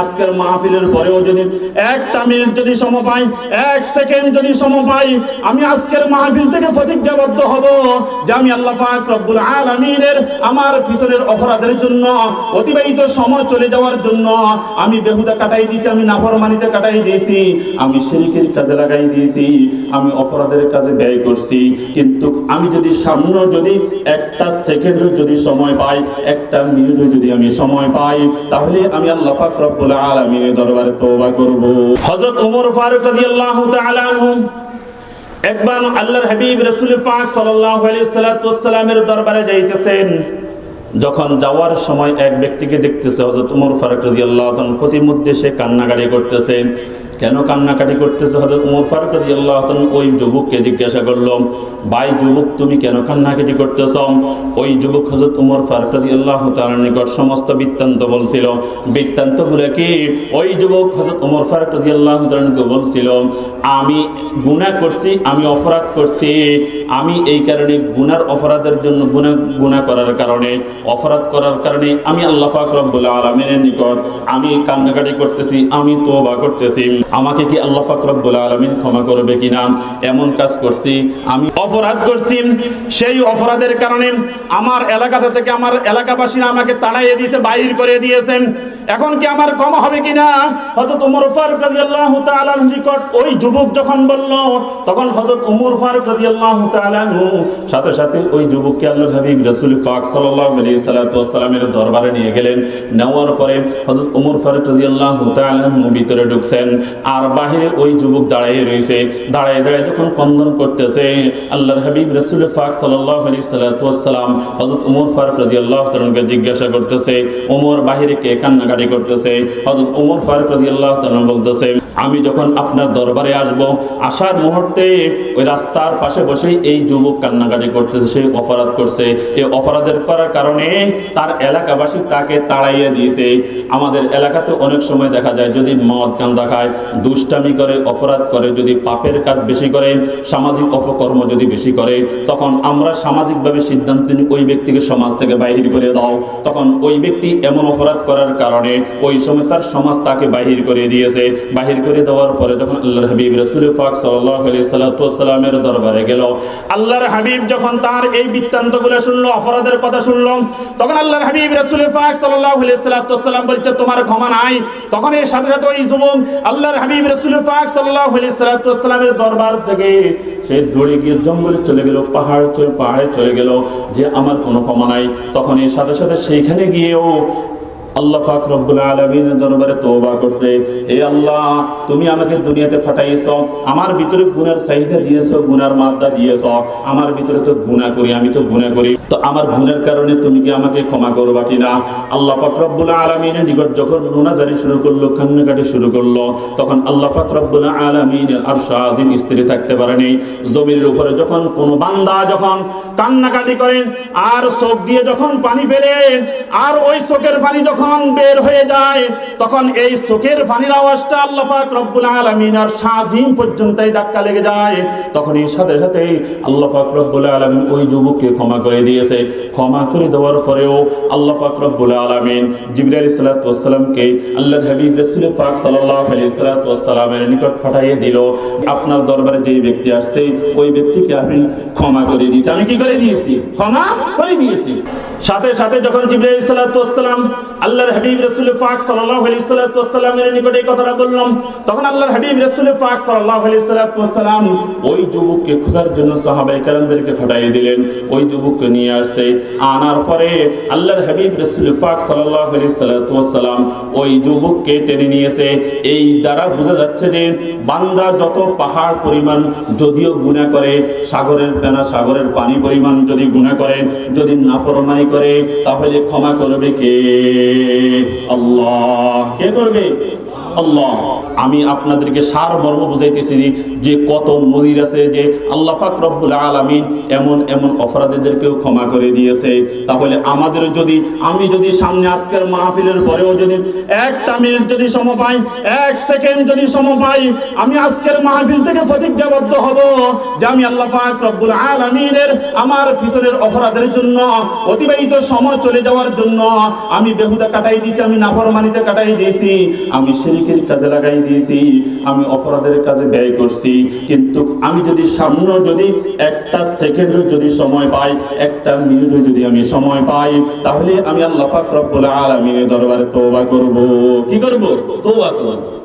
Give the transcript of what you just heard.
আজকের মাহফিলের পরেও যদি একটা মিনিট যদি সম পাই, এক সেকেন্ড যদি সম পাই, আমি আজকের মাহফিল থেকে প্রতিজ্ঞাবদ্ধ হব যে আমি আল্লাহ পাক রব্বুল আলামিনের আমার পিছনের অপরাধের জন্য, অতিবাহিত সময় চলে যাওয়ার জন্য আমি বেহুদা কাটাই দিয়েছি, আমি নাফরমানিতে কাটাই দিয়েছি, আমি শিরিকের কাজে লাগাই দিয়েছি, আমি অপরাধের কাজে ব্যয় করছি। কিন্তু আমি যদি সামনে যদি একটা সেকেন্ড যদি সময় পাই, একটা মিনিট যদি আমি সময় পাই, তাহলে আমি আল্লাহ পাক রব্বুল আলামিনের দরবারে তওবা করব। হযরত ওমর ফারুক রাদিয়াল্লাহু তাআলা আনহু একবার আল্লাহর হাবিব রাসূল পাক সাল্লাল্লাহু আলাইহি সাল্লামের দরবারে যাইতেছেন। যখন যাওয়ার সময় এক ব্যক্তিকে দেখতেছে হযরত ওমর ফারুক রাদিয়াল্লাহু তাআলা প্রতিমধ্যে সে কান্নাকাটি করতেছেন কেন কান্নাকাটি করতেছে? হজরত উমর ফারুক রাজি আল্লাহ ওই যুবককে জিজ্ঞাসা করল, ভাই, যুবক, তুমি কেন কান্নাকাটি করতেছ? ওই যুবক হজরত উমর ফারুক রাজি আল্লাহ তার নিকট সমস্ত বৃত্তান্ত বলছিল। বৃত্তান্ত বলে কি? ওই যুবক হজরত উমর ফারুক আল্লাহ তাআলাকে বলছিল, আমি গুণা করছি, আমি অপরাধ করছি আমি এই কারণে গুনার অপরাধের জন্য গুনাহ গুনাহ করার কারণে, অপরাধ করার কারণে আমি আল্লাহ পাক রব্বুল আলামিনের নিকট আমি কান্নাকাটি করতেছি, আমি তওবা করতেছি। আমাকে কি আল্লাহ পাক রব্বুল আলামিন ক্ষমা করবে কিনা? এমন কাজ করছি, আমি অপরাধ করছি। সেই অপরাধের কারণে আমার এলাকাতে থেকে আমার এলাকাবাসীরা আমাকে তাড়াইয়ে দিয়েছে বাইর করে দিয়েছেন এখন কি আমার কম হবে কিনা? হযরত ওমর ফারুক রাদিয়াল্লাহু তাআলা নিকট ওই যুবক যখন বলল, তখন হযরত ওমর ফারুক রাদিয়াল্লাহু তাআলা আনহু সাথে সাথে ওই যুবককে আল্লাহর হাবিব রাসূল পাক সাল্লাল্লাহু আলাইহি সাল্লাতু ওয়াসাল্লামের দরবারে নিয়ে গেলেন। নেওয়ার পরে হযরত ওমর ফারুক রাদিয়াল্লাহু তাআলা আনহু ভিতরে ঢুকছেন আর বাহিরে ওই যুবক দাঁড়িয়ে রয়েছে। দাঁড়িয়ে দাঁড়িয়ে যখন কন্দন করতেছে, আল্লাহর হাবিব রাসূল পাক সাল্লাল্লাহু আলাইহি সাল্লাতু ওয়াসাল্লাম হযরত ওমর ফারুক রাদিয়াল্লাহু তাআলাকে জিজ্ঞাসা করতেছে ওমর বাহিরে কে কান্নাকাটি করতেছে। হযরত ওমর ফারুক রাদিয়াল্লাহু তাআলা বলতেছে, আমি যখন আপনার দরবারে আসব, আসার মুহূর্তে ওই রাস্তার পাশে বসেই এই যুবক কান্নাকাটি করতেছে, সে অপরাধ করছে। এই অপরাধের করার কারণে তার এলাকাবাসী তাকে তাড়াইয়ে দিয়েছে। আমাদের এলাকাতে অনেক সময় দেখা যায়, যদি মদ গাঁজা খায়, দুষ্টামি করে, অপরাধ করে, যদি পাপের কাজ বেশি করে, সামাজিক অপকর্ম যদি বেশি করে, তখন আমরা সামাজিকভাবে সিদ্ধান্ত নিই ওই ব্যক্তিকে সমাজ থেকে বাহির করে দাও। তখন ওই ব্যক্তি এমন অপরাধ করার কারণে ওই সময় তার সমাজ তাকে বাহির করে দিয়েছে। বাহির করে দেওয়ার পরে যখন আল্লাহর হাবিব রসুল ফাক সাল্লাল্লাহু আলাইহি সাল্লামের দরবারে গেল, আল্লাহর হাবিব যখন তার এই বৃত্তান্তগুলো শুনলো, অপরাধের কথা শুনলো, তখন আল্লাহর হাবিব রসুল ফাক সাল্লাল্লাহু আলাইহি সাল্লাম বলছে, তোমার ক্ষমা নাই। তখন এর সাথে সাথে ওই যুবক আল্লাহর হাবিব রসুল ফাক সাল্লাল্লাহু আলাইহি সাল্লামের দরবার থেকে সে দৌড়ে গিয়ে জঙ্গলে চলে গেল, পাহাড় চলে, পাহাড়ে চলে গেল, যে আমার কোনো ক্ষমা নাই। তখন এর সাথে সাথে সেইখানে গিয়েও আল্লাহ পাক রব্বুল আলামিনের দরবারে তওবা করছে। হে আল্লাহ, তুমি আমাকে দুনিয়াতে ফাটাইছো আমার ভিতরে গুনার চাহিদা দিয়েছ, গুনার মাদ্দা দিয়েছ, আমার ভিতরে তো গুনাহ করি, আমি তো গুনাহ করি। তো আমার গুনার কারণে তুমি কি আমাকে ক্ষমা করবা কিনা? আল্লাহ পাক রব্বুল আলামিনের নিকট যখন গুনাহজারি শুরু করল, কান্নাকাটি শুরু করল, তখন আল্লাহ পাক রব্বুল আলামিনের আর স্বাধীন স্ত্রী থাকতে পারেনি জমির উপরে যখন কোনো বান্দা যখন কান্নাকাটি করেন, আর চোখ দিয়ে যখন পানি ফেলেন, আর ওই চোখের পানি যখন বের হয়ে যায়, তখন এই চোখের পানির আওয়াজটা আল্লাহ পাক রব্বুল আলামিন আর স্বাধীন পর্যন্তই ধাক্কা লেগে যায়। তখন এর সাথে সাথে আল্লাহ পাক রব্বুল আলামিন ওই যুবককে ক্ষমা করে দিয়েছে। ক্ষমা করে দেওয়ার পরেও আল্লাহ পাক রব্বুল আলামিন জিবরিল আলাইহিস সালাতু ওয়াসসালামকে আল্লাহর হাবিব রাসূল পাক সাল্লাল্লাহু ওয়াসসালামের নিকট পাঠিয়ে দিল। আপনার দরবারে যেই ব্যক্তি আসছে, ওই ব্যক্তিকে আমি ক্ষমা করে দিয়েছি। আমি কি করে দিয়েছি? ক্ষমা করে দিয়েছি। সাথে সাথে যখন জিবরিল আলাইহিস সালাতু ওয়াসসালাম আল্লাহর হাবিব রাসূল সাল্লাতু ওয়াসসালামের এই কথাটা বললাম, তখন আল্লাহর হাবিব রাসূল আলাইহি সাল্লাতু ওই যুবককে খোঁজার জন্য সাহাবায়ে কেরামদেরকে পাঠিয়ে দিলেন, ওই যুবককে নিয়ে আসছে। আনার পরে আল্লাহর হাবিব রাসূল আলাইহি সাল্লাতু ওই যুবককে টেনে নিয়েছে এই দ্বারা বোঝা যাচ্ছে যে বান্দা যত পাহাড় পরিমাণ যদিও গুনাহ করে, সাগরের পেনা সাগরের পানি পরিমাণ যদি গুনাহ করে, যদি নাফরমানি করে তাহলে ক্ষমা করবে কে? আল্লাহ। কে করবে? আল্লাহ, আমি আপনাদেরকে সার মর্ম বুঝাইতেছি যে কত নজির আছে যে আল্লাহ রব্বুল আলামিন এমন এমন অপরাধীদেরকেও ক্ষমা করে দিয়েছে। তাহলে আমাদের যদি, আমি যদি সামনে আজকের মাহফিলের পরেও যদি একটা মিনিট যদি সম পাই, এক সেকেন্ড যদি সম পাই, আমি আজকের মাহফিল থেকে প্রতিজ্ঞাবদ্ধ হব যে আমি আল্লাহ পাক আলামিনের, আমার পিছনের অপরাধের জন্য, অতিবাহিত সময় চলে যাওয়ার জন্য, আমি বেহুদা কাটাই দিয়েছি, আমি নাফরমানিতে কাটাই দিয়েছি, আমি শিরিকের কাজে লাগাই দিয়েছি, আমি অপরাধের কাজে ব্যয় করছি। কিন্তু আমি যদি সামনে যদি একটা সেকেন্ড যদি সময় পাই, একটা মিনিট যদি আমি সময় পাই, তাহলে আমি আল্লাহ পাক রব্বুল আলামিনের দরবারে তোবা করব। কি করব? তোবা করব।